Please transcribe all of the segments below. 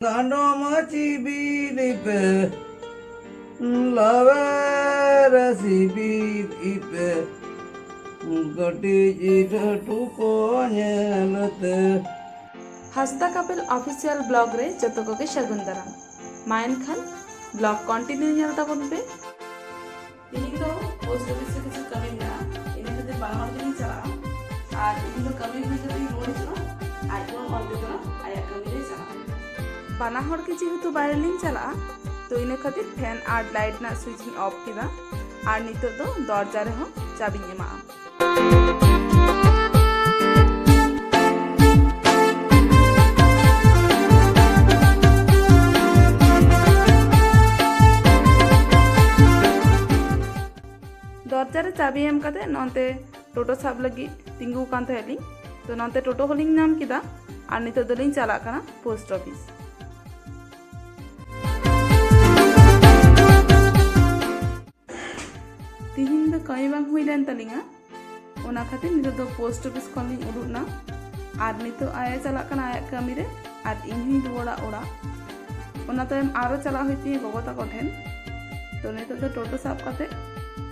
Nanoma tibiripe, lavera sibiripe, gotijita হাস্তা কাপেল official blog রে যতকে স্বাগতরা মায়ন খান ব্লগ কন্টিনিউ জানতা বলবে। ইনি পোস্ট অফিসে কিছু কমিং না ইনি তো বাংলা দিন চালা আর ইনি তো ᱵᱟᱱᱟ ᱦᱚᱲ ᱜᱮ ᱡᱮᱦᱮᱛু ᱵᱟᱭᱨᱮ ᱞᱤᱧ ᱪᱟᱞᱟᱜᱼᱟ ᱛᱚ ᱤᱱᱟᱹ ᱠᱷᱟᱹᱛᱤᱨ ᱯᱷᱮᱱ ᱟᱨ ᱞᱟᱭᱤᱴ ᱨᱮᱱᱟᱜ ᱥᱩᱭᱤᱪ ᱤᱧ ᱚᱯᱷ ᱠᱮᱫᱟ ᱟᱨ ᱱᱤᱛᱚᱜ ᱫᱚ ᱫᱚᱨᱡᱟ ᱨᱮᱦᱚᱸ ᱪᱟᱵᱤᱧ ᱮᱢᱟᱜᱼᱟ ᱫᱚᱨᱡᱟ ᱨᱮ ᱪᱟᱵᱤ ᱮᱢ ᱠᱟᱛᱮ ᱱᱚᱱᱛᱮ ᱴᱳᱴᱳ ᱥᱟᱵ ᱞᱟᱹᱜᱤᱫ ᱛᱤᱸᱜᱩ ᱟᱠᱟᱱ ᱛᱟᱦᱮᱸ ᱞᱤᱧ ᱛᱚ ᱱᱚᱱᱛᱮ ᱴᱳᱴᱳ ᱦᱚᱞᱤᱧ ᱧᱟᱢ ᱠᱮᱫᱟ ᱟᱨ ᱱᱤᱛᱚᱜ ᱫᱚᱞᱤᱧ ᱪᱟᱞᱟᱜ ᱠᱟᱱᱟ ᱯᱳᱥᱴ ᱚᱯᱷᱤᱥ ᱛᱤᱦᱤᱧ ᱫᱚ ᱠᱟᱹᱢᱤ ᱵᱟᱝ ᱦᱩᱭ ᱞᱮᱱ ᱛᱟᱹᱞᱤᱧᱟ ᱚᱱᱟ ᱠᱷᱟᱹᱛᱤᱨ ᱱᱤᱛᱚᱜ ᱫᱚ ᱯᱳᱥᱴ ᱚᱯᱷᱤᱥ ᱠᱷᱚᱱᱞᱤᱧ ᱩᱰᱩᱠ ᱮᱱᱟ ᱟᱨ ᱱᱤᱛᱚᱜ ᱟᱭᱮ ᱪᱟᱞᱟᱜ ᱠᱟᱱᱟ ᱟᱭᱟᱜ ᱠᱟᱹᱢᱤ ᱨᱮ ᱟᱨ ᱤᱧ ᱦᱚᱧ ᱨᱩᱣᱟᱹᱲᱟ ᱚᱲᱟᱜ ᱚᱱᱟ ᱛᱟᱭᱚᱢ ᱟᱨᱚ ᱪᱟᱞᱟᱜ ᱦᱩᱭ ᱛᱤᱧᱟᱹ ᱜᱚᱜᱚ ᱛᱟᱠᱚ ᱴᱷᱮᱱ ᱛᱚ ᱱᱤᱛᱚᱜ ᱫᱚ ᱴᱳᱴᱳ ᱥᱟᱵ ᱠᱟᱛᱮ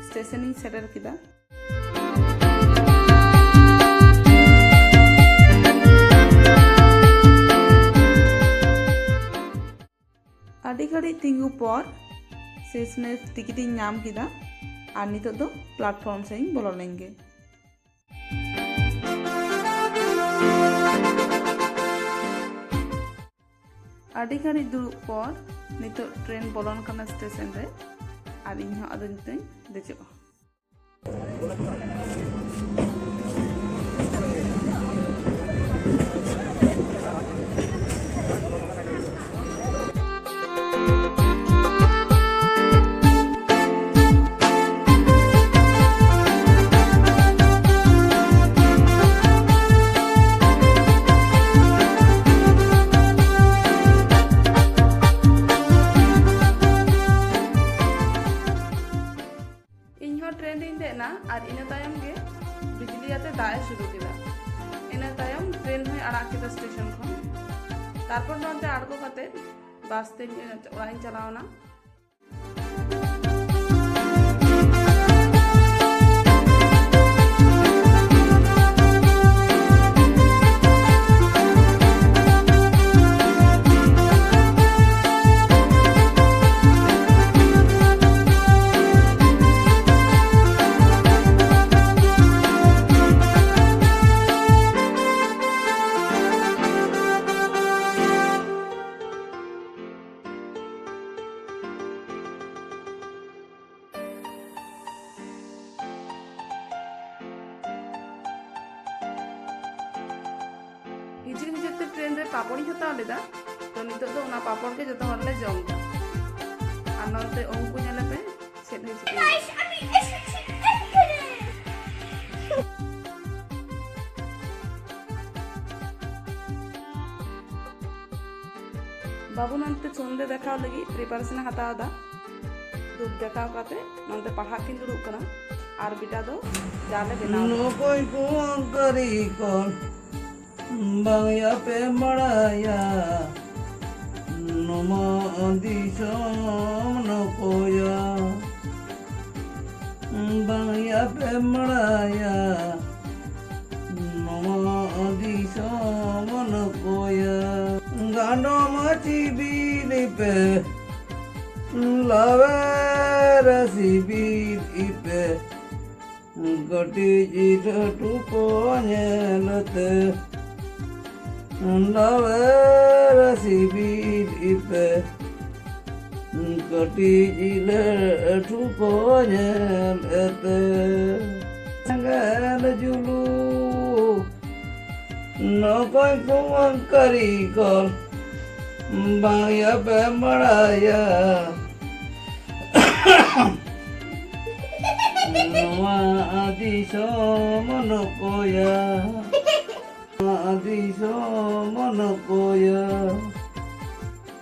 ᱥᱴᱮᱥᱚᱱ ᱤᱧ ᱥᱮᱴᱮᱨ ᱠᱮᱫᱟ ᱟᱹᱰᱤ ᱜᱷᱟᱹᱲᱤᱡ ᱛᱤᱸᱜᱩ ᱯᱚᱨ ᱥᱮᱥᱢᱮᱥ ᱴᱤᱠᱤᱴᱤᱧ ᱧᱟᱢ ᱠᱮᱫᱟ ᱟᱨ ᱱᱤᱛᱚᱜ ᱫᱚ ᱯᱞᱟᱴᱯᱷᱨᱚᱢ ᱥᱮᱫ ᱤᱧ ᱵᱚᱞᱚ ᱞᱮᱱ ᱜᱮ ᱟᱹᱰᱤ ᱜᱷᱟᱹᱲᱤᱡ ᱫᱩᱲᱩᱵ ᱯᱚᱨ ᱱᱤᱛᱚᱜ ᱴᱨᱮᱱ ᱵᱚᱞᱚᱱ ᱠᱟᱱᱟ ᱥᱴᱮᱥᱚᱱ ᱨᱮ ᱟᱨ ᱤᱧ ᱦᱚᱸ ᱟᱫᱚ ᱱᱤᱛᱚᱜ ᱤᱧ ᱫᱮᱡᱚᱜᱼᱟ ᱤᱧ ᱫᱮᱡ ᱮᱱᱟ ᱟᱨ ᱤᱱᱟᱹ ᱛᱟᱭᱚᱢ ᱜᱮ ᱵᱤᱡᱽᱞᱤ ᱟᱛᱮ ᱫᱟᱜ ᱮ ᱥᱩᱨᱩ ᱠᱮᱫᱟ ᱤᱱᱟᱹ ᱛᱟᱭᱚᱢ ᱴᱨᱮᱱ ᱦᱚᱸᱭ ᱟᱲᱟᱜ ᱠᱮᱫᱟ ᱥᱴᱮᱥᱚᱱ ᱠᱷᱚᱱ ᱛᱟᱨᱯᱚᱨ ᱱᱚᱛᱮ ᱟᱬᱜᱚ ᱠᱟᱛᱮ ᱵᱟᱥ ᱛᱮ ᱚᱲᱟᱜ ᱤᱧ ᱪᱟᱞᱟᱣ ᱮᱱᱟ আমাদের পাপড়ই হতে আলাদা ᱛᱚ ᱱᱤᱛᱚᱜ ᱫᱚ ᱚᱱᱟ ᱯᱟᱯᱚᱲ ᱜᱮ ᱡᱚᱛᱚ ᱦᱚᱲ ᱞᱮ ᱡᱚᱢ ᱮᱫᱟ ᱟᱨ ᱱᱚᱛᱮ ᱩᱱᱠᱩ ᱧᱮᱞᱮ ᱯᱮ ᱪᱮᱫ ᱦᱩᱭ ᱵᱟᱵᱩ ᱱᱚᱱᱛᱮ ᱪᱩᱱᱫᱮ ᱫᱮᱠᱷᱟᱣ ᱞᱟᱹᱜᱤᱫ ᱯᱨᱤᱯᱟᱨᱮᱥᱚᱱ ᱦᱟᱛᱟᱣ ᱮᱫᱟ ᱫᱩᱠ ᱫᱮᱠᱷᱟᱣ ᱠᱟᱛᱮ ᱱᱚᱱᱛᱮ ᱯᱟᱲᱦᱟᱜ ᱠᱤᱱ ᱫᱩᱲᱩᱵ ᱠᱟᱱᱟ ᱟᱨ ᱵᱤᱴᱟ ᱫᱚ ᱡᱟᱞᱮ ᱵᱮᱱᱟᱣ ᱱᱚᱠᱚᱭ ᱯᱷᱳᱱ ᱠᱟᱨᱤ ᱠᱚᱱ বাংলা প্রেম মড়াইয়া নম দিশম নকয়া বাংলা প্রেম মড়াইয়া নম দিশম নকয়া গান মাছি বিলিপে লবে রাশি বিলিপে, গটি জিরটু পনেলতে sibiripe katijile tukonyel ete ngale julu nokoy kuwan karikol bangya pe maraya Nama adi so monokoya adiso monokoya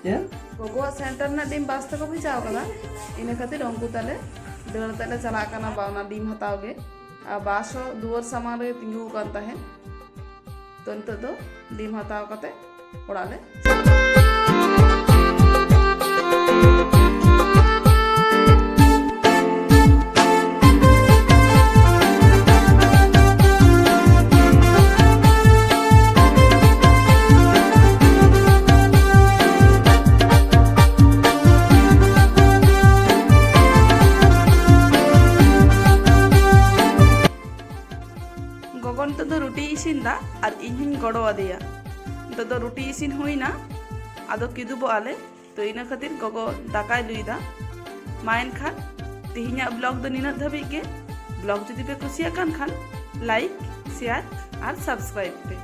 Ya? ᱜᱚᱜᱚᱣᱟᱜ ᱥᱮᱱᱴᱟᱨ ᱨᱮᱱᱟᱜ ᱰᱤᱢ ᱵᱟᱥ ᱛᱮᱠᱚ ᱵᱷᱮᱡᱟᱣ ᱠᱟᱫᱟ ᱤᱱᱟᱹ ᱠᱷᱟᱹᱛᱤᱨ ᱩᱱᱠᱩ ᱛᱟᱞᱮ ᱫᱟᱹᱲ ᱛᱮᱞᱮ ᱪᱟᱞᱟᱜ ᱠᱟᱱᱟ ᱵᱟ ᱚᱱᱟ ᱰᱤᱢ ᱦᱟᱛᱟᱣ ᱜᱮ ᱟᱨ ᱵᱟᱥ ᱦᱚᱸ ᱫᱩᱣᱟᱹᱨ ᱥᱟᱢᱟᱝ ᱨᱮ ᱛᱤᱸᱜᱩ ᱟᱠᱟᱱ ᱛᱟᱦᱮᱸᱫ ᱛᱚ ᱱᱤᱛᱚᱜ ᱫᱚ ᱰᱤᱢ ᱦᱟᱛᱟᱣ ᱠᱟᱛᱮ ᱚᱲᱟᱜ ᱞᱮ ᱤᱧ ᱦᱚᱧ ᱜᱚᱲᱚ ᱟᱫᱮᱭᱟ ᱱᱤᱛᱚᱜ ᱫᱚ ᱨᱩᱴᱤ ᱤᱥᱤᱱ ᱦᱩᱭᱱᱟ ᱟᱫᱚ ᱠᱤᱫᱩᱵᱚᱜ ᱟᱞᱮ ᱛᱚ ᱤᱱᱟᱹ ᱠᱷᱟᱹᱛᱤᱨ ᱜᱚᱜᱚ ᱫᱟᱠᱟᱭ ᱞᱩᱭᱫᱟ ᱢᱟ ᱮᱱᱠᱷᱟᱱ ᱛᱮᱦᱮᱧᱟᱜ ᱵᱞᱚᱜ ᱫᱚ ᱱᱤᱱᱟᱹᱜ ᱫᱷᱟᱹᱵᱤᱡ ᱜᱮ ᱵᱞᱚᱜ ᱡᱩᱫᱤ ᱯᱮ ᱠᱩᱥᱤᱭᱟᱜ ᱠᱟᱱ ᱠᱷᱟᱱ ᱞᱟᱭᱤᱠ শেয়ার আর সাবস্ক্রাইব পে